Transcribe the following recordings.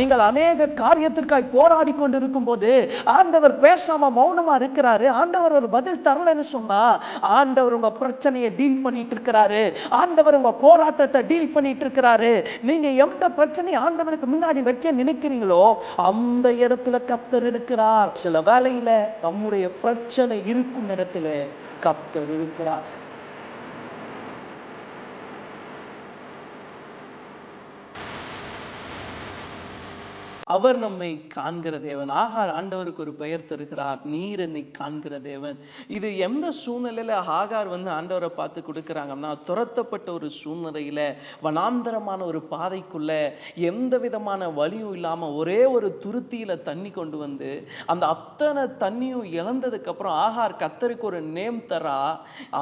நீங்கள் அநேக காரியத்திற்காய் போராடி கொண்டிருக்கும் போது ஆண்டவர் பேசாம மௌனமா இருக்கிறாரு. ஆண்டவர் ஒரு பதில் தரலன்னு சொன்னா ஆண்டவர் உங்க பிரச்சனையை டீல் பண்ணிட்டு இருக்கிறாரு. ஆண்டவர் உங்க போராட்டத்தை டீல் பண்ணிட்டு இருக்கிறாரு. நீங்க எந்த பிரச்சனையை ஆண்டவருக்கு முன்னாடி வைக்க நினைக்கிறீங்களோ அந்த இடத்துல கப்தர் இருக்கிறார். சில வேலையில நம்முடைய பிரச்சனை இருக்கும் இடத்துல கப்தர் இருக்கிறார். அவர் நம்மை காண்கிற தேவன். ஆகார் ஆண்டவருக்கு ஒரு பெயர் தருகிறார். நீர் என்னை காண்கிற தேவன். இது எந்த சூழ்நிலையில ஆகார் வந்து ஆண்டவரை பார்த்து கொடுக்குறாங்கன்னா துரத்தப்பட்ட ஒரு சூழ்நிலையில வனாந்தரமான ஒரு பாதைக்குள்ள எந்த விதமான வழியும் இல்லாம ஒரே ஒரு துருத்தியில தண்ணி கொண்டு வந்து அந்த அத்தனை தண்ணியும் இழந்ததுக்கு அப்புறம் ஆகார் கத்தருக்கு ஒரு நேம் தரா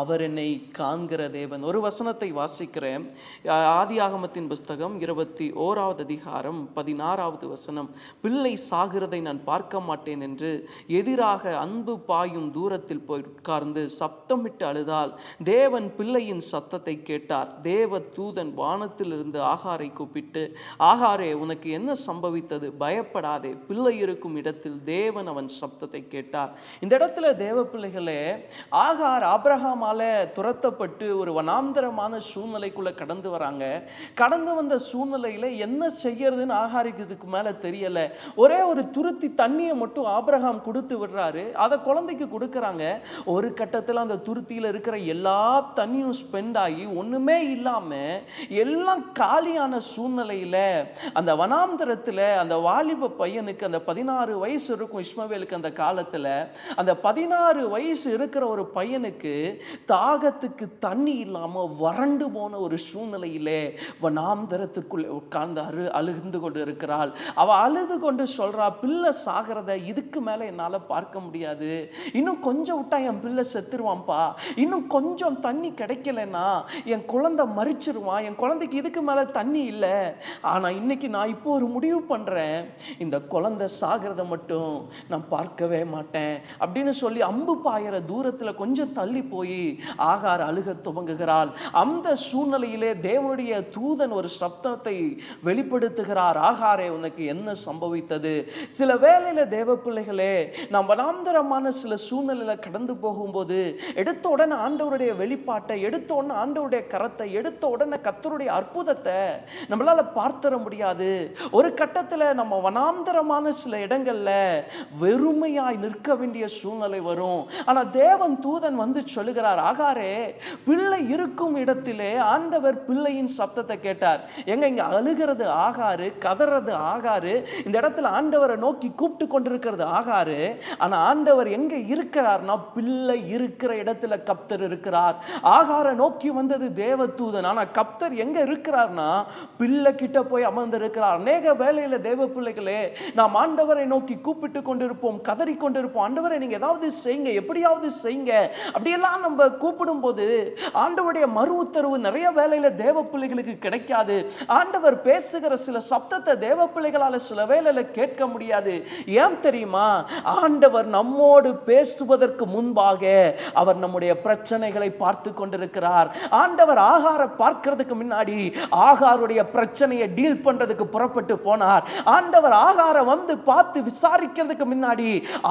அவர் என்னை காண்கிற தேவன். ஒரு வசனத்தை வாசிக்கிறேன். ஆதி ஆகமத்தின் புஸ்தகம் இருபத்தி ஓராவது அதிகாரம் பதினாறாவது வசனம். பிள்ளை சாகிறதை நான் பார்க்க மாட்டேன் என்று எதிராக அன்பு பாயும் தூரத்தில் போய் உட்கார்ந்து சப்தமிட்டு அழுதால் தேவன் பிள்ளையின் சத்தத்தை கேட்டார். தேவ தூதன் வானத்திலிருந்து ஆகாரை கூப்பிட்டு ஆகாரே உனக்கு என்ன சம்பவித்தது? பயப்படாதே பிள்ளை இருக்கும் இடத்தில் தேவன் அவன் சப்தத்தை கேட்டார். இந்த இடத்துல தேவ பிள்ளைகளே ஆகார் ஆபிரகாமால துரத்தப்பட்டு ஒரு வனாந்தரமான சூழ்நிலைக்குள்ள கடந்து வராங்க. கடந்து வந்த சூழ்நிலையில என்ன செய்யறதுன்னு ஆகாருக்கு இதுக்கு மேல தெரியல. ஒரே ஒரு துருத்தி தண்ணியை மட்டும் ஆபிரகாம் கொடுத்து விடுறாரு. அதை குழந்தைக்கு கொடுக்குறாங்க. ஒரு கட்டத்தில் அந்த துருத்தியில் இருக்கிற எல்லா தண்ணியும் ஸ்பெண்ட் ஆகி ஒண்ணுமே இல்லாம எல்லாம் காலியான சூழ்நிலையில அந்த வனாந்தரத்துல அந்த வாலிப பையனுக்கு அந்த பதினாறு வயசு இருக்கும் இஸ்மவேலுக்கு அந்த காலத்துல அந்த பதினாறு வயசு இருக்கிற ஒரு பையனுக்கு தாகத்துக்கு தண்ணி இல்லாம வறண்டு போன ஒரு சூழ்நிலையிலே வனாந்தரத்துக்குள்ளே உட்கார்ந்து அழு அழுந்து கொண்டு இருக்கிறாள் அவ அழுது கொண்டு சொல்கிறா பிள்ளை சாகிறத இதுக்கு மேலே என்னால் பார்க்க முடியாது. இன்னும் கொஞ்சம் விட்டா என் பிள்ளை செத்துருவான்ப்பா. இன்னும் கொஞ்சம் தண்ணி கிடைக்கலன்னா என் குழந்தை மறிச்சிருவான் என் குழந்தைக்கு இதுக்கு மேலே தண்ணி இல்லை. ஆனால் இன்னைக்கு நான் இப்போ ஒரு முடிவு பண்ணுறேன் இந்த குழந்தை சாகிறத மட்டும் நான் பார்க்கவே மாட்டேன். அப்படின்னு சொல்லி அம்பு பாயிற தூரத்தில் கொஞ்சம் தள்ளி போய் ஆகார் அழுக துவங்குகிறாள். அந்த சூழ்நிலையிலே தேவனுடைய தூதன் ஒரு சப்தத்தை வெளிப்படுத்துகிறார். ஆகாரே உனக்கு என்ன சம்பவித்தது? சில வேலையில் தேவ பிள்ளைகளே நாம் வனாந்தரமான சில சூழ்நிலையில் கடந்து போகும்போது எடுத்த உடனே ஆண்டவருடைய வெளிப்பாட்டை எடுத்த உடனே ஆண்டவருடைய கரத்தை எடுத்த உடனே கத்தருடைய அற்புதத்தை நம்மளால பார்த்தர முடியாது. ஒரு கட்டத்தில் நம்ம வனாந்தரமான சில இடங்கள்ல வெறுமையாய் நிற்க வேண்டிய சூழ்நிலை வரும். ஆனால் தேவன் தூதன் வந்து சொல்லுகிறார் ஆகாரே பிள்ளை இருக்கும் இடத்திலே ஆண்டவர் பிள்ளையின் சப்தத்தை கேட்டார். எங்க இங்க அழுகிறது ஆகாரு கதறது ஆகாரு இந்த இடத்துல ஆண்டவரை நோக்கி கூப்பிட்டு கொண்டிருக்கிறது ஆகாரு. ஆனா ஆண்டவர் எங்க இருக்கிறார்னா பிள்ளை இருக்கிற இடத்துல கப்தர் இருக்கிறார். ஆகார நோக்கி வந்தது தேவதூதன். ஆனா கப்தர் எங்க இருக்கிறார்னா பிள்ளை கிட்ட போய் அமர்ந்து இருக்கிறார் அநேக வேலையில தேவ பிள்ளைகளே நாம் ஆண்டவரை நோக்கி கூப்பிட்டு கொண்டிருப்போம் கதறி கொண்டிருப்போம். ஆண்டவரை நீங்க ஏதாவது செய்யுங்க எப்படியாவது செய்யுங்க. அப்படியெல்லாம் நம்ம கூப்பிடும் போது ஆண்டவருடைய மறு உத்தரவு நிறைய வேலையில தேவ பிள்ளைகளுக்கு கிடைக்காது. ஆண்டவர் பேசுகிற சில சப்தத்தை தேவ பிள்ளைகளால சில வேலையில கேட்க முடியாது. ஏன் தெரியுமா? ஆண்டவர் நம்மோடு பேசுவதற்கு முன்பாக அவர் நம்முடைய பிரச்சனைகளை பார்த்து கொண்டிருக்கிறார். ஆண்டவர் ஆகார பார்க்கிறதுக்கு முன்னாடி ஆகாருடைய பிரச்சனையை டீல் பண்றதுக்கு புறப்பட்டு போனார். ஆண்டவர் ஆகார வந்து பார்த்து விசாரிக்கிறதுக்கு முன்னாடி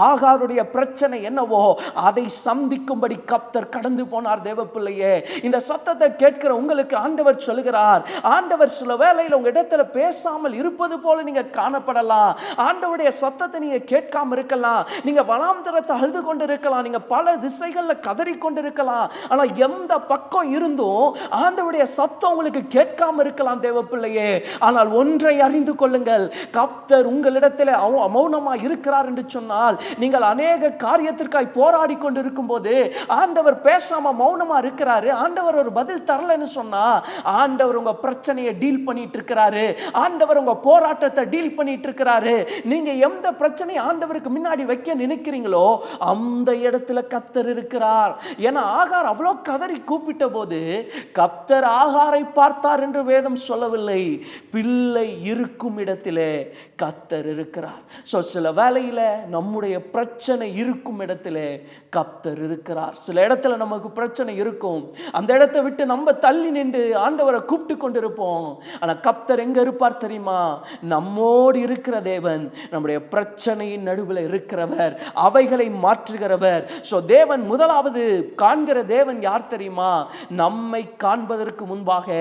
ஆகாருடைய பிரச்சனை என்னவோ அதை சந்திக்கும்படி கப்தர் கடந்து போனார் தேவப்பிள்ளையே. இந்த சத்தத்தை கேட்கிற உங்களுக்கு ஆண்டவர் சொல்லுகிறார். ஆண்டவர் சில வேளையில் உங்க இடத்துல பேசாமல் இருப்பது போல நீங்க காணப்படலாம். ஆண்டவுடைய சத்தத்தை நீங்க கேட்காம இருக்கலாம். நீங்க வனாந்தரத்தை அழுது கொண்டு இருக்கலாம் நீங்க பல திசைகள்ல கதறி கொண்டு இருக்கலாம் ஆனா எந்த பக்கம் இருந்தும் ஆண்டவுடைய சத்தம் உங்களுக்கு கேட்காம இருக்கலாம் தேவப்பிள்ளையே. ஆனால் ஒன்றை அறிந்து கொள்ளுங்கள். கப்தர் உங்களிடத்தில் அவ- மௌனமா இருக்கிறார் என்று சொன்னால் நீங்கள் அநேக காரியத்திற்காய் போராடி கொண்டு இருக்கும்போது ஆண்டவர் பேசாம மௌனமா இருக்கிறாரு. ஆண்டவர் ஒரு பதில் தரலன்னு சொன்னா ஆண்டவர் உங்க பிரச்சனையை டீல் பண்ணிட்டு இருக்கிறாரு. ஆண்டவர் உங்க போராட்டத்தை டீல் பண்ணிட்டு இருக்கிறாரு நீங்க எந்த பிரச்சனை ஆண்டவருக்கு முன்னாடி வைக்க நினைக்கிறீங்களோ அந்த இடத்துல கத்தர் இருக்கிறார். ஏன்னா ஆகார் அவ்வளோ கதறி கூப்பிட்ட போது கப்தர் ஆகாரை பார்த்தார் என்று வேதம் சொல்லவில்லை. பிள்ளை இருக்கும் இடத்திலே கத்தர் இருக்கிறார். ஸோ சில வேலையில் நம்முடைய பிரச்சனை இருக்கும் இடத்திலே கப்தர் இருக்கிறார். சில இடத்துல நமக்கு பிரச்சனை இருக்கும். அந்த இடத்தை விட்டு நம்ம தள்ளி நின்று ஆண்டவரை கூப்பிட்டு கொண்டிருப்போம். ஆனா கப்தர் எங்க இருப்பார் தெரியுமா? நம்மோ நம்மோடு இருக்கிற தேவன் நம்முடைய பிரச்சனையின் நடுவில் இருக்கிறவர் அவைகளை மாற்றுகிறவர். ஸோ தேவன் முதலாவது காண்கிற தேவன் யார் தெரியுமா? நம்மை காண்பதற்கு முன்பாக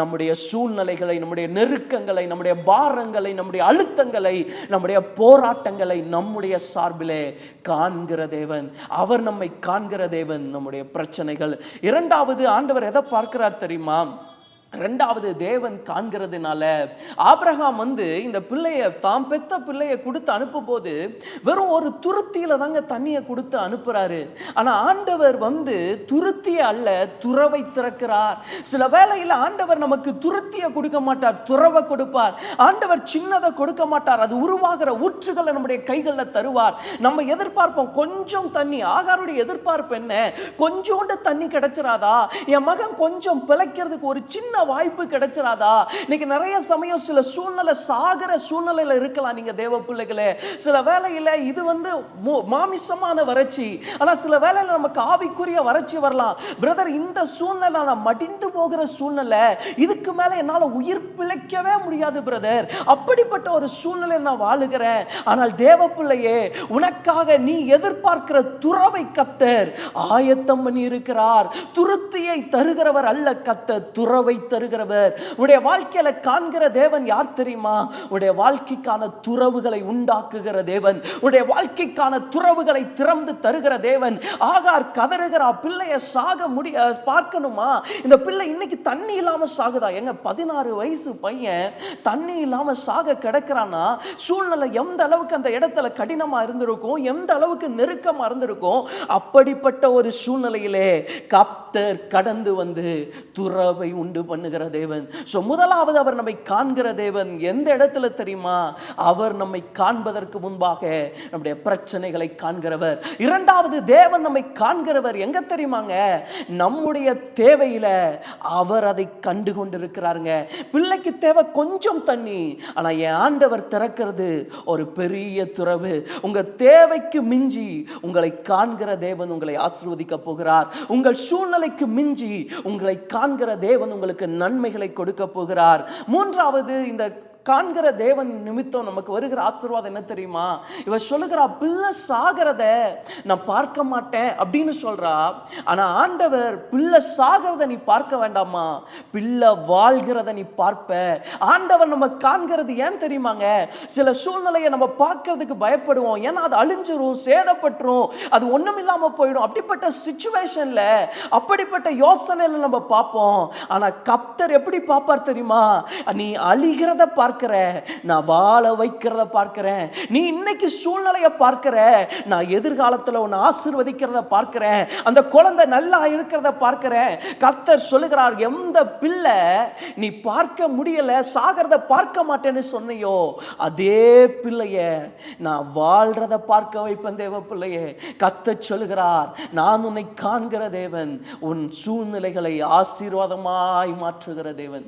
நம்முடைய சூழ்நிலைகளை நம்முடைய நெருக்கங்களை நம்முடைய பாரங்களை நம்முடைய அழுத்தங்களை நம்முடைய போராட்டங்களை நம்முடைய சார்பிலே காண்கிற தேவன். அவர் நம்மை காண்கிற தேவன் நம்முடைய பிரச்சனைகள். இரண்டாவது ஆண்டவர் எதை பார்க்கிறார் தெரியுமா? ரெண்டாவது தேவன் காண்கிறதுனால ஆப்ரஹாம் வந்து இந்த பிள்ளைய தாம் பெத்த பிள்ளையை கொடுத்து அனுப்பும்போது வெறும் ஒரு துருத்தியில தாங்க தண்ணியை கொடுத்து அனுப்புறாரு. ஆனா ஆண்டவர் வந்து துருத்திய அல்ல துறவை திறக்கிறார். சில வேளையில் ஆண்டவர் நமக்கு துருத்தியை கொடுக்க மாட்டார் துறவை கொடுப்பார். ஆண்டவர் சின்னதை கொடுக்க மாட்டார் அது உருவாகிற ஊற்றுகளை நம்முடைய கைகளில் தருவார். நம்ம எதிர்பார்ப்போம் கொஞ்சம் தண்ணி ஆகாருடைய எதிர்பார்ப்பு என்ன? கொஞ்சோண்டு தண்ணி கிடைச்சிராதா? என் மகன் கொஞ்சம் பிழைக்கிறதுக்கு ஒரு சின்ன வாய்ப்பு கிடைச்சிடாதா இன்னைக்கு நிறைய சமயம் சில சூழ்நிலை சாகிற சூழ்நிலையில இருக்கலாம் நீங்க தேவ பிள்ளைகளே. சில வேலையில் இது வந்து மாமிசமான வறட்சி. ஆனா சில வேலையில் நமக்கு ஆவிக்குரிய வறட்சி வரலாம். பிரதர் இந்த சூழ்நிலை நான் மடிந்து போகிற சூழ்நிலை இதுக்கு மேல என்னால உயிர் பிழைக்கவே முடியாது பிரதர் அப்படிப்பட்ட ஒரு சூழ்நிலை நான் வாழுகிறேன். ஆனால் தேவ பிள்ளையே உனக்காக நீ எதிர்பார்க்கிற துறவை கத்தர் ஆயத்தம் பண்ணி இருக்கிறார் துருத்தியை தருகிறவர் அல்ல கத்தர். துறவை தருகிறவர். உடைய வாழ்க்கையில காண்கிற தேவன் யார் தெரியுமா? உடைய வாழ்க்கைக்கான துறவுகளை உண்டாக்குகிற தேவன். உடைய வாழ்க்கைக்கான துறவுகளை திறந்து தருகிற தேவன். ஆகார் கதறுகிறா பிள்ளைய சாக முடிய பார்க்கணுமா? இந்த பிள்ளை இன்னைக்கு தண்ணி இல்லாம சாகுதா? எங்க பதினாறு வயசு பையன் தண்ணி இல்லாம சாக கிடக்குறான்னா சூழ்நிலை எந்த அளவுக்கு அந்த இடத்துல கடினமா இருந்திருக்கும் எந்த அளவுக்கு நெருக்கமா இருந்திருக்கும் அப்படிப்பட்ட ஒரு சூழ்நிலையிலே கப்தர் கடந்து வந்து துறவை உண்டு பண்ணுகிற தேவன். ஸோ முதலாவது அவர் நம்மை காண்கிற தேவன் எந்த இடத்துல தெரியுமா? அவர் நம்மை காண்பதற்கு முன்பாக நம்முடைய பிரச்சனைகளை காண்கிறவர். இரண்டாவது தேவன் நம்மை காண்கிறவர் எங்க தெரியுமாங்க? நம்முடைய தேவையில அவர் அதை கண்டு கொண்டிருக்கிறாருங்க பிள்ளைக்கு தேவை கொஞ்சம் தண்ணி ஆனால் என் ஆண்டவர் திறக்கிறது ஒரு பெரிய துறவு. உங்க தேவைக்கு மிஞ்சி உங்களை காண்கிற தேவன் உங்களை ஆசிர்வதிக்க போகிறார். உங்கள் சூழ்நிலைக்கு மிஞ்சி உங்களை காண்கிற தேவன் உங்களுக்கு நன்மைகளை கொடுக்க போகிறார். மூன்றாவது இந்த காண்கிற தேவன் நிமித்தம் நமக்கு வருகிற ஆசீர்வாதம் என்ன தெரியுமா? இவ சொல்லுகிறா பிள்ளை சாகிறத நான் பார்க்க மாட்டேன் அப்படின்னு சொல்றா. ஆனா ஆண்டவர் பிள்ளை சாகிறத நீ பார்க்க வேண்டாமா பிள்ளை வாழ்கிறத நீ பார்ப்ப. ஆண்டவர் நம்ம காண்கிறது ஏன் தெரியுமாங்க? சில சூழ்நிலையை நம்ம பார்க்கறதுக்கு பயப்படுவோம். ஏன்னா அது அழிஞ்சிரும் சேதப்பட்டுரும் அது ஒண்ணும் இல்லாமல் போயிடும். அப்படிப்பட்ட சுச்சுவேஷன்ல அப்படிப்பட்ட யோசனையில் நம்ம பார்ப்போம். ஆனால் கப்தர் எப்படி பார்ப்பார் தெரியுமா? நீ அழிகிறத பார்க்குற நான் வாழ வைக்கிறத பார்க்கிறேன் நீ இன்னைக்கு சூழ்நிலையை பார்க்குற நான் எதிர்காலத்துல உன்னை ஆசிர்வதிக்கிறத பார்க்கிறேன் அந்த குழந்தை நல்லா இருக்கிறத பார்க்குறேன் கத்தர் சொல்லுகிறார் எந்த பிள்ளை நீ பார்க்க முடியல சாகிறத பார்க்க மாட்டேன்னு சொன்னையோ அதே பிள்ளைய நான் வாழ்கிறத பார்க்க வைப்பேன் தேவ பிள்ளையே. கத்த சொல்லுகிறார் நான் உன்னை காண்கிற தேவன் உன் சூழ்நிலைகளை ஆசீர்வாதமாய் மாற்றுகிற தேவன்.